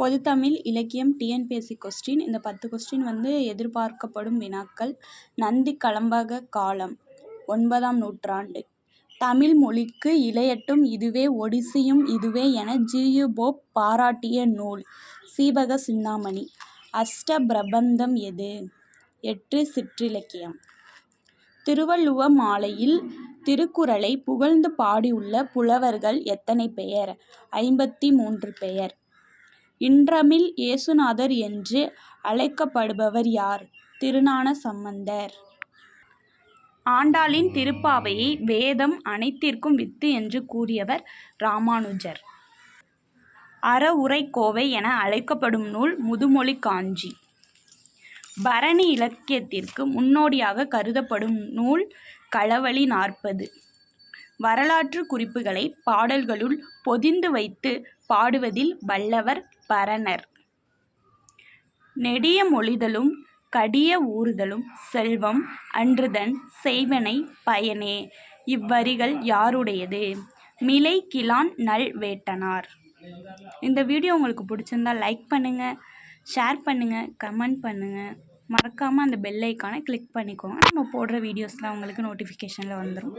பொதுத்தமிழ் இலக்கியம் TNPSC question இந்த பத்து கொஸ்டின் வந்து எதிர்பார்க்கப்படும் வினாக்கள். நந்தி கலம்பக காலம் ஒன்பதாம் நூற்றாண்டு. தமிழ் மொழிக்கு இழையட்டும் இதுவே ஒடிசியும் இதுவே என ஜியு போப் பாராட்டிய நூல் சீவக சிந்தாமணி. அஷ்ட பிரபந்தம் எது? எட்டு சிற்றிலக்கியம். திருவள்ளுவ மாலையில் திருக்குறளை புகழ்ந்து பாடியுள்ள புலவர்கள் எத்தனை பெயர்? ஐம்பத்தி மூன்று பெயர். இன்றமில் இயேசுநாதர் என்று அழைக்கப்படுபவர் யார்? திருஞான சம்பந்தர். ஆண்டாளின் திருப்பாவையை வேதம் அனைத்திற்கும் வித்து என்று கூறியவர் ராமானுஜர். அறவுரைக்கோவை என அழைக்கப்படும் நூல் முதுமொழி காஞ்சி. பரணி இலக்கியத்திற்கு முன்னோடியாக கருதப்படும் நூல் களவழி நாற்பது. வரலாற்று குறிப்புகளை பாடல்களுள் பொதிந்து வைத்து பாடுவதில் வல்லவர் பரணர். நெடிய மொழிதலும் கடிய ஊறுதலும் செல்வம் அன்றுதன் செய்வனை பயனே. இவ்வரிகள் யாருடையது? மிலை கிலான் நல் வேட்டனார். இந்த வீடியோ உங்களுக்கு பிடிச்சிருந்தா லைக் பண்ணுங்கள் ஷேர் பண்ணுங்கள் கமெண்ட் பண்ணுங்கள் மறக்காமல் அந்த பெல் ஐக்கானை கிளிக் பண்ணிக்கோங்க. நம்ம போடுற வீடியோஸ்லாம் உங்களுக்கு நோட்டிஃபிகேஷனில் வந்துடும்